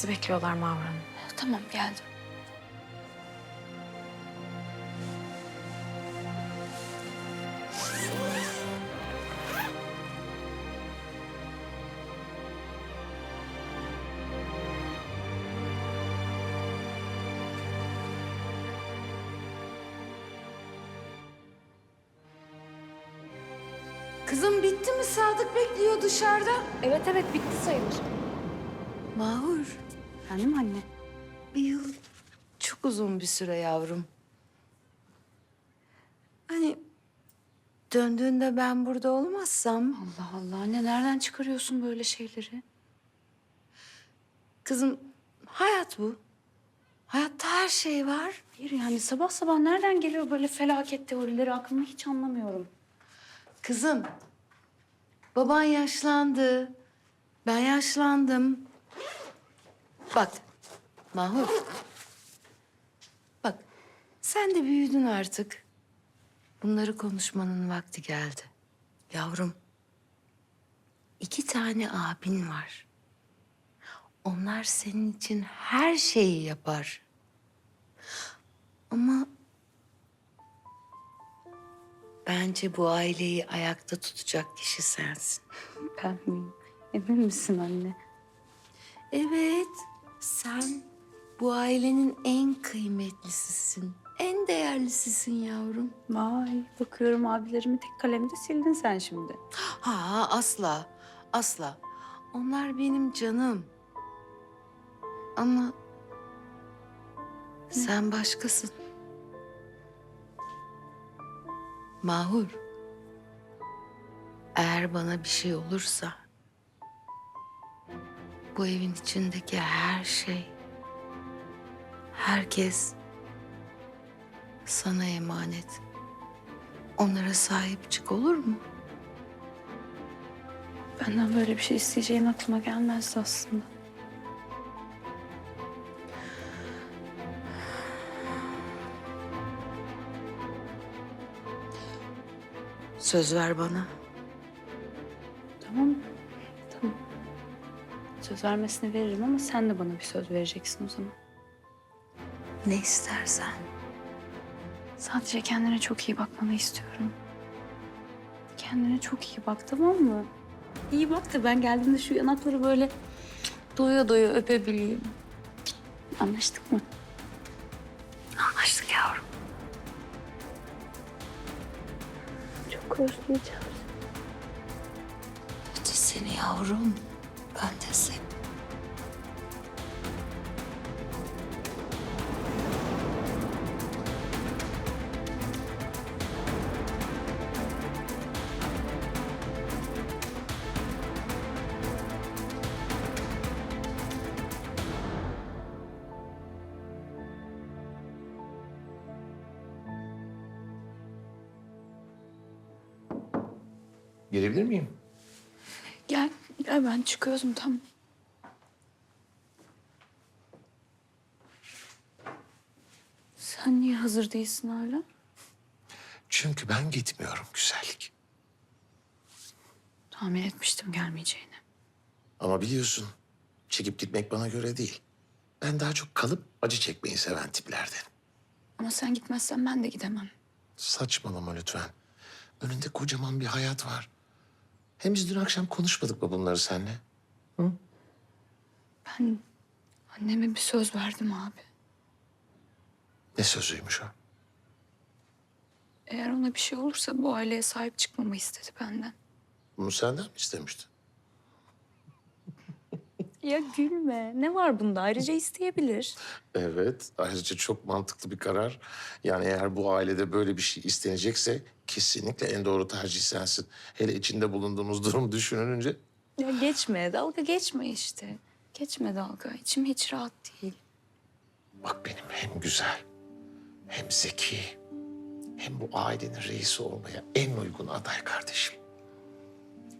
Sizi bekliyorlar Mavra Hanım. Tamam geldim. Kızım bitti mi? Sadık bekliyor dışarıda. Evet evet bitti sayılır. Mahur, Efendim anne? bir yıl çok uzun bir süre yavrum. Hani döndüğünde ben burada olmazsam... Allah Allah anne nereden çıkarıyorsun böyle şeyleri? Kızım hayat bu. Hayatta her şey var. Hayır yani sabah sabah nereden geliyor böyle felaket teorileri aklımı hiç anlamıyorum. Kızım, baban yaşlandı. Ben yaşlandım. Bak, Mahur. Bak, sen de büyüdün artık. Bunları konuşmanın vakti geldi. Yavrum, iki tane abin var. Onlar senin için her şeyi yapar. Ama Bence bu aileyi ayakta tutacak kişi sensin. Ben miyim? Emin misin anne? Evet, sen bu ailenin en kıymetlisisin. En değerlisisin yavrum. Vay bakıyorum abilerimi tek kalemde sildin sen şimdi. Ha asla, asla. Onlar benim canım. Ama sen başkasın. Mahur. Eğer bana bir şey olursa bu evin içindeki her şey herkes sana emanet. Onlara sahip çık olur mu? Benden böyle bir şey isteyeceğin aklıma gelmezdi aslında. Söz ver bana. Söz vermesini veririm ama sen de bana bir söz vereceksin o zaman. Ne istersen. Sadece kendine çok iyi bakmanı istiyorum. Kendine çok iyi bak tamam mı? İyi bak da ben geldiğimde şu yanakları böyle doya doya öpebileyim. Anlaştık mı? Anlaştık yavrum. Çok özleyeceğim. De seni yavrum. Ben. Girebilir miyim? Gel ben çıkıyorum tamam. Sen niye hazır değilsin hala? Çünkü ben gitmiyorum güzellik. Tahmin etmiştim gelmeyeceğini. Ama biliyorsun çekip gitmek bana göre değil. Ben daha çok kalıp acı çekmeyi seven tiplerden. Ama sen gitmezsen ben de gidemem. Saçmalama lütfen. Önünde kocaman bir hayat var. Hem biz dün akşam konuşmadık mı bunları seninle? Ben anneme bir söz verdim abi. Ne sözüymüş o? Eğer ona bir şey olursa bu aileye sahip çıkmamı istedi benden. Bunu senden mi istemişti? Ya gülme. Ne var bunda? Ayrıca isteyebilir. Evet. Ayrıca çok mantıklı bir karar. Yani eğer bu ailede böyle bir şey istenecekse kesinlikle en doğru tercih sensin. Hele içinde bulunduğumuz durum düşünülünce Ya geçme. Dalga geçme işte. Geçme dalga. İçim hiç rahat değil. Bak benim hem güzel, hem zeki, hem bu ailenin reisi olmaya en uygun aday kardeşim.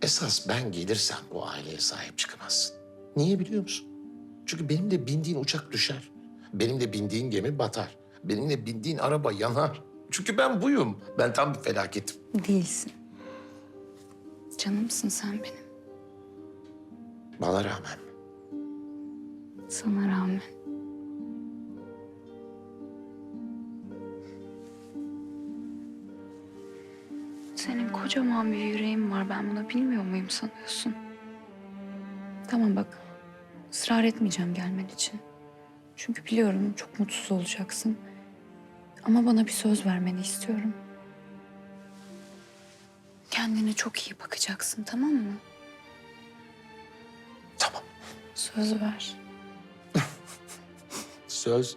Esas ben gelirsem bu aileye sahip çıkamazsın. Niye biliyor musun? Çünkü benim de bindiğin uçak düşer. Benim de bindiğin gemi batar. Benimle bindiğin araba yanar. Çünkü ben buyum. Ben tam bir felaketim. Değilsin. Canımsın sen benim. Bana rağmen? Sana rağmen. Senin kocaman bir yüreğin var. Ben bunu bilmiyor muyum sanıyorsun? Tamam bak. ısrar etmeyeceğim gelmen için. Çünkü biliyorum çok mutsuz olacaksın. Ama bana bir söz vermeni istiyorum. Kendine çok iyi bakacaksın tamam mı? Tamam. Söz ver. Söz. Söz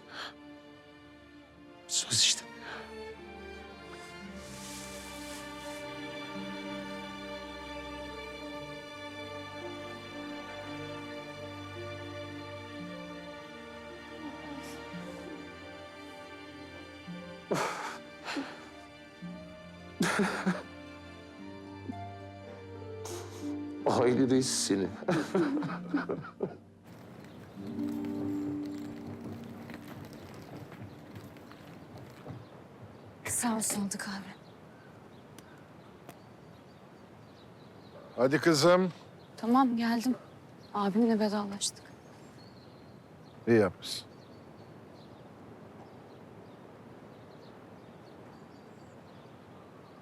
Aile reis seni. Sağ ol Sadık abi. Hadi kızım. Tamam geldim. Abimle vedalaştık. İyi yapmışsın.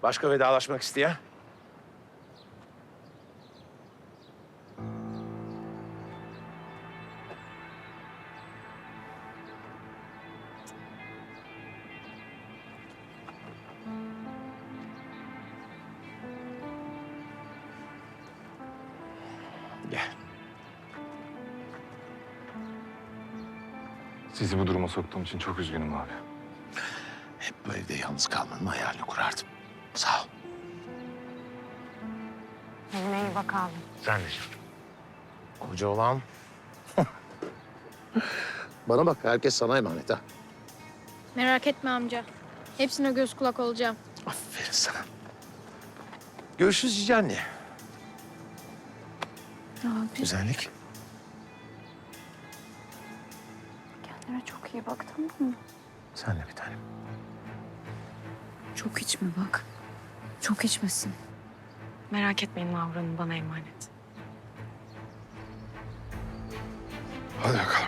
Başka vedalaşmak isteyen? Gel. Sizi bu duruma soktuğum için çok üzgünüm abi. Hep bu evde yalnız kalmanın hayalini kurardım. Sağ ol. Kendine iyi bak abi. Sen de Koca olan. Bana bak herkes sana emanet ha. Merak etme amca. Hepsine göz kulak olacağım. Aferin sana. Görüşürüz Cici anne. Abi Güzellik. kendine çok iyi bak tamam mı? Sen de bir tanem. Çok içme bak. Çok içmesin. Merak etmeyin Mahur bana emanet. Hadi bakalım.